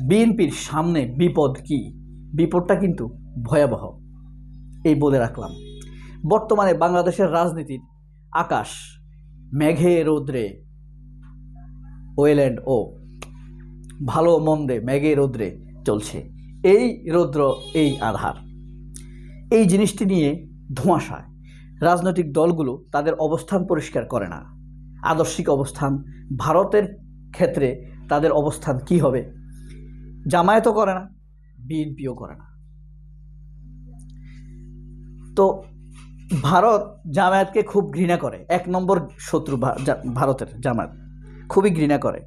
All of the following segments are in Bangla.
বিএনপির সামনে বিপদ কি? বিপদটা কিন্তু ভয়াবহ। এই বলে রাখলাম। বর্তমানে বাংলাদেশের রাজনীতির আকাশ মেঘে রৌদ্রে ওয়েল অ্যান্ড ও ভালো মন্দে মেঘে রৌদ্রে চলছে। এই রৌদ্র, এই আধার, এই জিনিসটি নিয়ে ধোঁয়াশায় রাজনৈতিক দলগুলো তাদের অবস্থান পরিষ্কার করে না। আদর্শিক অবস্থান, ভারতের ক্ষেত্রে তাদের অবস্থান কি হবে? জামায়াতও করে না, বিএনপিও করে না। তো ভারত জামায়াতকে খুব ঘৃণা করে। এক নম্বর শত্রু ভারতের জামায়াত, খুবই ঘৃণা করে।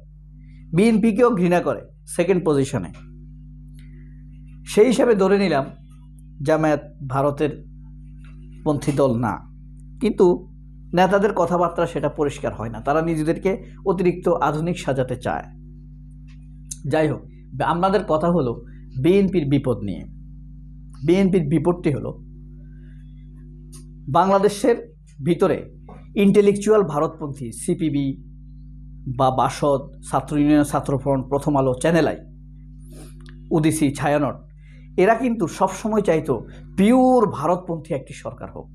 বিএনপিকেও ঘৃণা করে সেকেন্ড পজিশনে সেই হিসাবে ধরে নিলাম, জামায়াত ভারতের পন্থী দল না। কিন্তু নেতাদের কথাবার্তা সেটা পরিষ্কার হয় না। তারা নিজেদেরকে অতিরিক্ত আধুনিক সাজাতে চায়। যাই হোক আমাদের কথা হলো বিএনপির বিপদ নিয়ে। বিএনপির বিপদটি হলো বাংলাদেশের ভিতরে ইন্টেলেকচুয়াল ভারতপন্থী সিপিবি বা বাসদ, ছাত্র ইউনিয়ন ছাত্রফ্রন্ট প্রথম আলো চ্যানেল আই, উদিসি, ছায়ানট, এরা কিন্তু সবসময় চাইতো পিওর ভারতপন্থী একটি সরকার হোক।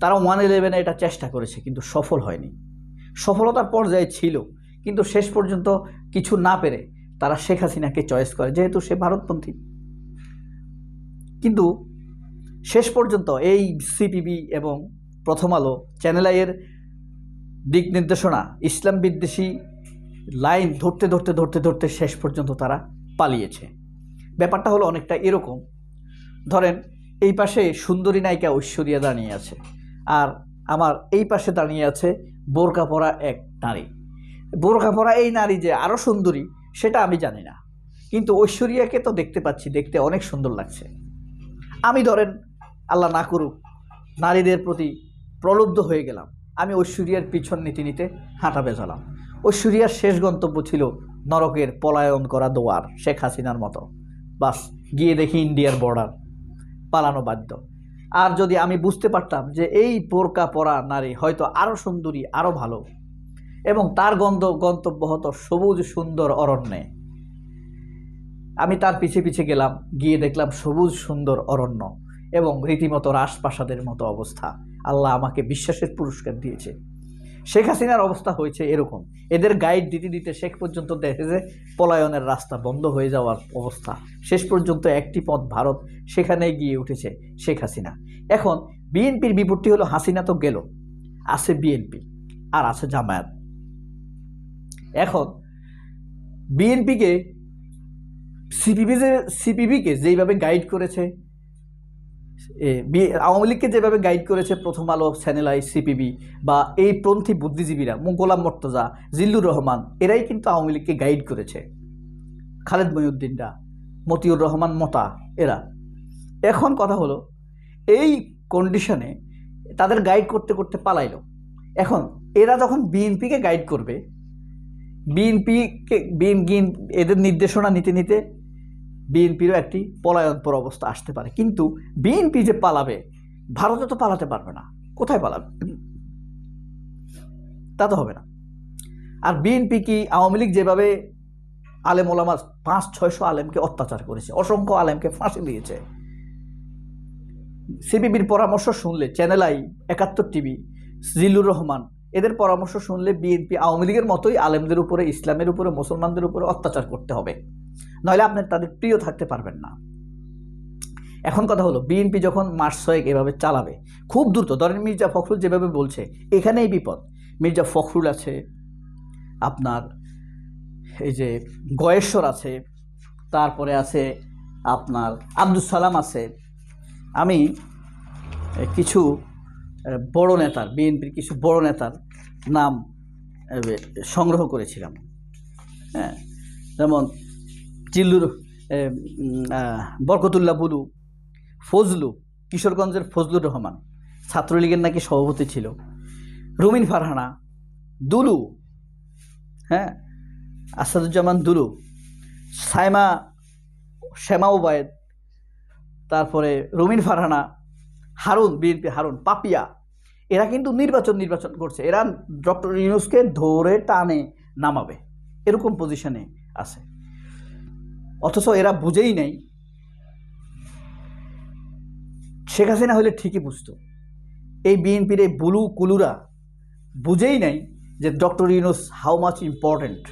তারা ওয়ান ইলেভেনে এটা চেষ্টা করেছে কিন্তু সফল হয়নি। সফলতার পর্যায়ে ছিল, কিন্তু শেষ পর্যন্ত কিছু না পেরে তারা শেখ হাসিনাকে চয়েস করে, যেহেতু সে ভারতপন্থী। কিন্তু শেষ পর্যন্ত এই সিপিবি এবং প্রথম আলো চ্যানেল আইয়ের দিক নির্দেশনা, ইসলাম বিদ্বেষী লাইন ধরতে ধরতে ধরতে ধরতে শেষ পর্যন্ত তারা পালিয়েছে। ব্যাপারটা হলো অনেকটা এরকম। ধরেন, এই পাশে সুন্দরী নায়িকা ঐশ্বরিয়া দাঁড়িয়ে আছে, আর আমার এই পাশে দাঁড়িয়ে আছে বোরকা পরা এক নারী। বোরকা পরা এই নারী যে আরও সুন্দরী, সেটা আমি জানি না। কিন্তু ঐশ্বরিয়াকে তো দেখতে পাচ্ছি, দেখতে অনেক সুন্দর লাগছে। আমি ধরেন, আল্লাহ না করুক, নারীদের প্রতি প্রলুব্ধ হয়ে গেলাম। আমি ঐশ্বরিয়ার পিছন নীতি নিতে হাঁটা বেজালাম। ঐশ্বরিয়ার শেষ গন্তব্য ছিল নরকের পলায়ন করা দোয়ার, শেখ হাসিনার মতো। বাস, গিয়ে দেখি ইন্ডিয়ার বর্ডার পালানো বাধ্য। আর যদি আমি বুঝতে পারতাম যে এই বোরকা পরা নারী হয়তো আরও সুন্দরী আরও ভালো এবং তার গন্ধ, গন্তব্য হতো সবুজ, সুন্দর অরণ্যে। আমি তার পিছে পিছে গেলাম, গিয়ে দেখলাম সবুজ, সুন্দর অরণ্য এবং রীতিমতো রাজপ্রাসাদের মতো অবস্থা। আল্লাহ আমাকে বিশ্বাসের পুরস্কার দিয়েছে। শেখ হাসিনার অবস্থা হয়েছে এরকম। এদের গাইড দিতে দিতে শেখ পর্যন্ত দেখে যে পলায়নের রাস্তা বন্ধ হয়ে যাওয়ার অবস্থা। শেষ পর্যন্ত একটি পথ ভারত সেখানে গিয়ে উঠেছে শেখ হাসিনা। এখন বিএনপির বিপত্তি হলো হাসিনা তো গেল, আছে বিএনপি, আর আছে জামায়াত। এখন বিএনপিকে সিপিবি যে সিপিবিকে যেইভাবে গাইড করেছে আওয়ামী লীগকে যেভাবে গাইড করেছে প্রথম আলো চ্যানেলাই সিপিবি বা এই পন্থী বুদ্ধিজীবীরা গোলাম মর্তজা, জিল্লুর রহমান, এরাই কিন্তু আওয়ামী লীগকে গাইড করেছে। খালেদ মহিউদ্দিনরা মতিউর রহমান মতা, এরা। এখন কথা হলো, এই কন্ডিশনে তাদের গাইড করতে করতে পালাইলো। এখন, এরা যখন বিএনপিকে গাইড করবে বিএনপিকে বিএন এদের নির্দেশনা নিতে নিতে বিএনপিরও একটি পলায়নপর অবস্থা আসতে পারে। কিন্তু বিএনপি যে পালাবে, ভারতে তো পালাতে পারবে না। কোথায় পালাবে? তা তো হবে না। আর বিএনপি কি আওয়ামী লীগ যেভাবে আলেম ওলামা পাঁচ, ছয়শো আলেমকে অত্যাচার করেছে, অসংখ্য আলেমকে ফাঁসি দিয়েছে, সিপিবির পরামর্শ শুনলে, channel I, Ekattor TV, Zillur Rahman এদের পরামর্শ শুনলে বিএনপি আওয়ামী লীগের মতোই আলেমদের উপরে, ইসলামের উপরে, মুসলমানদের উপরে অত্যাচার করতে হবে। নইলে আপনি তাদের প্রিয় থাকতে পারবেন না। এখন কথা হলো, বিএনপি যখন মাস ছয়েক এভাবে চালাবে, খুব দ্রুত, ধরেন মির্জা ফখরুল যেভাবে বলছে, এখানেই বিপদ। মির্জা ফখরুল আছে, আপনার এই যে গয়েশ্বর আছে, তারপরে আছে আপনার আব্দুল সালাম আছে। আমি কিছু বড় নেতার বিএনপির কিছু বড় নেতার নাম সংগ্রহ করেছিলাম। হ্যাঁ যেমন চিল্লুর বরকতুল্লাহ বুলু ফজলু কিশোরগঞ্জের ফজলুর রহমান ছাত্রলীগের নাকি সভাপতি ছিল। রুমিন ফারহানা দুলু হ্যাঁ আসাদুজ্জামান দুলু সাইমা শ্যামা ওবায়দ তারপরে রুমিন ফারহানা হারুন, বিএনপি হারুন, পাপিয়া, এরা কিন্তু নির্বাচন নির্বাচন করছে। এরা ডক্টর ইউনুসকে ধরে টানে, নামাবে। এরকম পজিশনে আছে। অথচ এরা বুঝেই নেই। শেখ হাসিনা হলে ঠিকই বুঝতো। এই বিএনপির এই বুলু কুলুরা বুঝেই নেই যে doctor Yunus how much important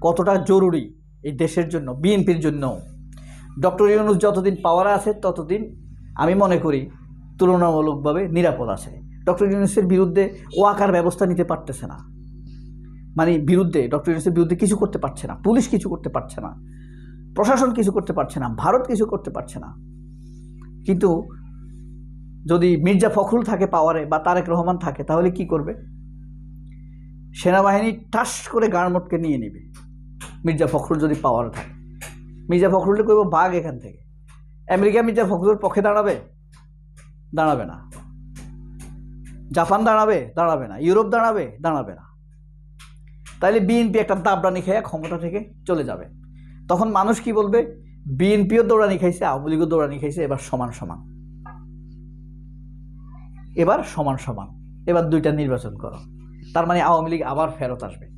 কতটা জরুরি এই দেশের জন্য, বিএনপির জন্য। ডক্টর ইউনুস যতদিন পাওয়ারে আছে, ততদিন আমি মনে করি তুলনামূলকভাবে নিরাপদ আছে। ডক্টর ইউনুসের বিরুদ্ধে ওয়াকার ব্যবস্থা নিতে পারতেছে না। মানে বিরুদ্ধে, ডক্টর ইউনুসের বিরুদ্ধে কিছু করতে পারছে না। পুলিশ কিছু করতে পারছে না। প্রশাসন কিছু করতে পারছে না। ভারত কিছু করতে পারছে না। কিন্তু যদি মির্জা ফখরুল থাকে পাওয়ারে বা তারেক রহমান থাকে, তাহলে কি করবে? সেনাবাহিনী ঠাস করে গাড়মোটকে নিয়ে নেবে। মির্জা ফখরুল যদি পাওয়ারে থাকে। মির্জা ফখরুলকে কইব বাঘ এখান থেকে। আমেরিকা মির্জা ফখরুলের পক্ষে দাঁড়াবে? দাঁড়াবে না। জাপান দাঁড়াবে? দাঁড়াবে না। ইউরোপ দাঁড়াবে? দাঁড়াবে না। তাইলে বিএনপি একটা দাবরানি খেয়ে ক্ষমতা থেকে চলে যাবে। তখন মানুষ কি বলবে? বিএনপিও দৌড়ানি খাইছে, আওয়ামী লীগও দৌড়ানি খাইছে, এবার সমান সমান। এবার সমান সমান। এবার দুইটা নির্বাচন করো। তার মানে আওয়ামী লীগ আবার ফেরত আসবে।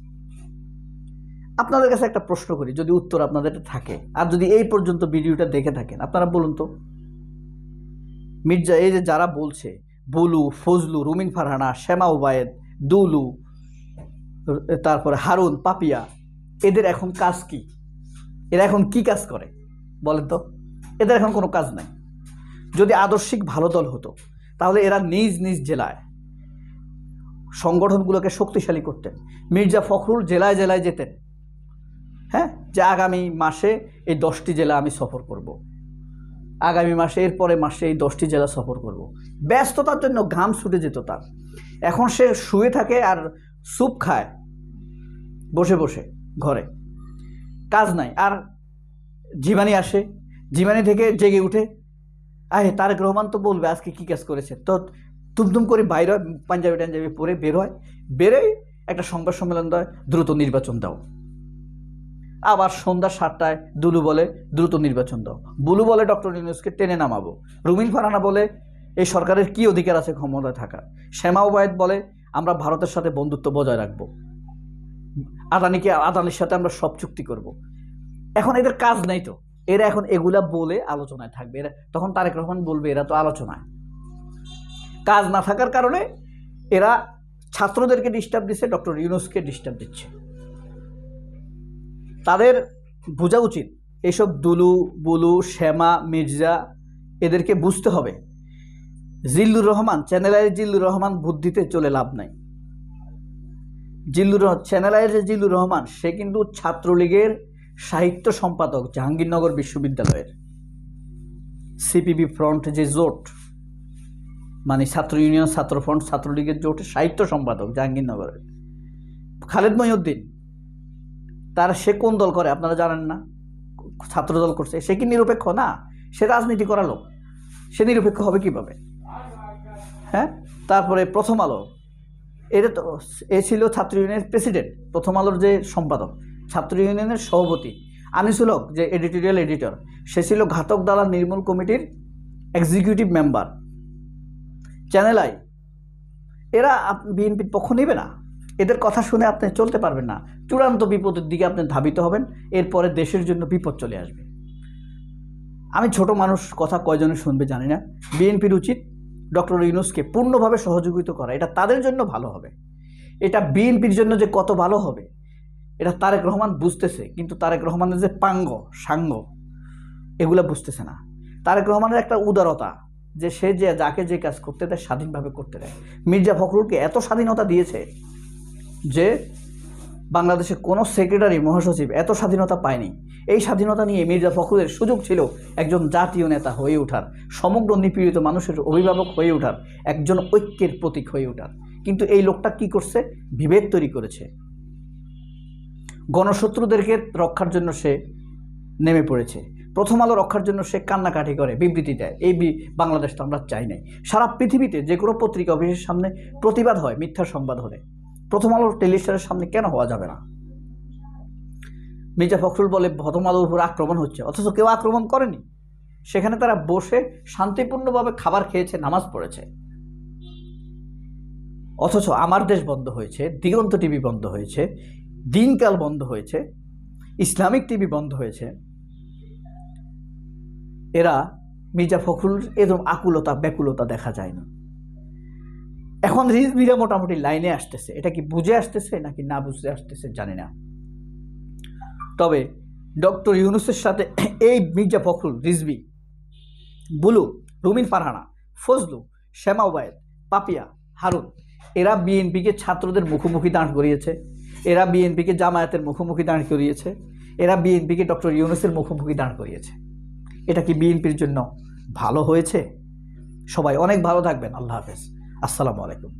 আপনাদের কাছে একটা প্রশ্ন করি, যদি উত্তর আপনাদের থাকে। আর যদি এই পর্যন্ত ভিডিওটা দেখে থাকেন, আপনারা বলুন তো। মির্জা, এই যে যারা বলছে, বুলু, ফজলু, রুমিন ফারহানা, শ্যামা উবায়েদ, দুলু, তারপরে হারুন, পাপিয়া, এদের এখন কাজ কি? এরা এখন কি কাজ করে? বলেন তো। এদের এখন কোনো কাজ নাই। যদি আদর্শিক ভালো দল হতো, তাহলে এরা নিজ নিজ জেলায় সংগঠনগুলোকে শক্তিশালী করতেন। মির্জা ফখরুল জেলায় জেলায় যেতেন। হ্যাঁ? যে আগামী মাসে এই দশটি জেলা আমি সফর করব। আগামী মাসে এরপরে মাসে এই দশটি জেলা সফর করব। ব্যস্ততার জন্য ঘাম ছুটে যেত তার। এখন সে শুয়ে থাকে আর স্যুপ খায় বসে বসে ঘরে। কাজ নাই আর জীবানী আসে জীবানী থেকে জেগে উঠে আহে তারেক রহমান তো বলবে আজকে কী কাজ করেছে? তো তুমতুম করে বাইরে হয়, পাঞ্জাবি টাঞ্জাবি পরে বের হয় বেরোয় একটা সংবাদ সম্মেলন দেয় দ্রুত নির্বাচন দাও। আবার সন্ধ্যা সাতটায় দুলু বলে, দ্রুত নির্বাচন দাও। বুলু বলে, ডক্টর ইউনুসকে টেনে নামাবো। রুমিন ফারানা বলে, এই সরকারের কি অধিকার আছে ক্ষমতায় থাকার? শ্যামা ওবায়দ বলে, আমরা ভারতের সাথে বন্ধুত্ব বজায় রাখব। আদানিকে, আদানির সাথে আমরা সব চুক্তি করব। এখন এদের কাজ নাই তো। এরা এখন এগুলা বলে আলোচনায় থাকবে। এরা, তখন তারেক রহমান বলবে, এরা তো আলোচনায়। কাজ না থাকার কারণে এরা ছাত্রদেরকে ডিস্টার্ব দিচ্ছে ডক্টর ইউনুসকে ডিস্টার্ব দিচ্ছে। বোঝা উচিত এইসব দুলু, বুলু, শ্যামা, মির্জা এদেরকে বুঝতে হবে। জিল্লুর রহমান চ্যানেলাইয়ের জিল্লুর রহমান বুদ্ধিতে চলে লাভ নাই। জিল্লুর রহ- চ্যানেলাইয়ের যে জিল্লুর রহমান, সে কিন্তু ছাত্রলীগের সাহিত্য সম্পাদক, জাহাঙ্গীরনগর বিশ্ববিদ্যালয়ের। সিপিবি ফ্রন্ট যে জোট মানে ছাত্র ইউনিয়ন ছাত্র ফ্রন্ট ছাত্রলীগের জোটের সাহিত্য সম্পাদক, জাহাঙ্গীরনগরের। খালেদ মহিউদ্দিন তার সে কোন দল করে আপনারা জানেন না? ছাত্র দল করছে। সে কি নিরপেক্ষ? না। সে রাজনীতি করালো সে নিরপেক্ষ হবে কীভাবে? হ্যাঁ? তারপরে প্রথম আলো। এটা তো এ ছিল ছাত্র ইউনিয়নের প্রেসিডেন্ট, প্রথম আলোর যে সম্পাদক, ছাত্র ইউনিয়নের সভাপতি আনিসুল হক, যে এডিটোরিয়াল এডিটর। সে ছিল ঘাতক দালাল নির্মূল কমিটির এক্সিকিউটিভ মেম্বার চ্যানেল আই। এরা বিএনপির পক্ষ নেবে না? এদের কথা শুনে আপনি চলতে পারবেন না। চূড়ান্ত বিপদের দিকে আপনি ধাবিত হবেন, এরপরে দেশের জন্য বিপদ চলে আসবে। আমি ছোট মানুষ, কথা কয়জনে শুনবে জানি না। বিএনপির উচিত ডক্টর ইউনুসকে পূর্ণভাবে সহযোগিতা করা। এটা তাদের জন্য ভালো হবে। এটা বিএনপির জন্য যে কত ভালো হবে, এটা তারেক রহমান বুঝতেছে, কিন্তু তারেক রহমানের যে পাঙ্গ, সাঙ্গ, এগুলা বুঝতেছে না। তারেক রহমানের একটা উদারতা, যে সে যে যাকে যে কাজ করতে দেয়, স্বাধীনভাবে করতে দেয়। মির্জা ফখরুলকে এত স্বাধীনতা দিয়েছে যে বাংলাদেশে কোনো সেক্রেটারি মহাসচিব এত স্বাধীনতা পায়নি। এই স্বাধীনতা নিয়ে মির্জা ফখরুলের সুযোগ ছিল একজন জাতীয় নেতা হয়ে ওঠার, সমগ্র নিপীড়িত মানুষের অভিভাবক হয়ে ওঠার, একজন ঐক্যের প্রতীক হয়ে ওঠার। কিন্তু এই লোকটা কি করছে? বিভেদ তৈরি করেছে। গণশত্রুদেরকে রক্ষার জন্য সে নেমে পড়েছে। প্রথম আলো রক্ষার জন্য সে কান্নাকাটি করে, বিবৃতি দেয়। এই বাংলাদেশ তো আমরা চাই নাই। সারা পৃথিবীতে যে কোনো পত্রিকা অফিসের সামনে প্রতিবাদ হয় মিথ্যা সংবাদ হলে। প্রথম আলোর টেলিস্টারের সামনে কেন হওয়া যাবে না? মির্জা ফখরুল বলে, প্রথম আলোর উপর আক্রমণ হচ্ছে। অথচ কেউ আক্রমণ করেনি। সেখানে তারা বসে শান্তিপূর্ণভাবে খাবার খেয়েছে, নামাজ পড়েছে। অথচ আমার দেশ বন্ধ হয়েছে, দিগন্ত টিভি বন্ধ হয়েছে, দিনকাল বন্ধ হয়েছে, ইসলামিক টিভি বন্ধ হয়েছে। এরা মির্জা ফখরুল এরকম আকুলতা, ব্যাকুলতা দেখা যায় না। এখন রিজবিরা মোটামুটি লাইনে আসতেছে। এটা কি বুঝে আসতেছে নাকি না বুঝে আসতেছে জানি না। তবে ডক্টর ইউনুসের সাথে এই মির্জা ফখরুল রিজবি বুলু, রুমিন ফারহানা, ফজলু, শ্যামা ওবায়দ, পাপিয়া, হারুন, এরা বিএনপিকে ছাত্রদের মুখোমুখি দাঁড় করিয়েছে। এরা বিএনপিকে জামায়াতের মুখোমুখি দাঁড় করিয়েছে। এরা বিএনপিকে ডক্টর ইউনুসের মুখোমুখি দাঁড় করিয়েছে। এটা কি বিএনপির জন্য ভালো হয়েছে? সবাই অনেক ভালো থাকবেন। আল্লাহ হাফেজ। আসসালামু আলাইকুম।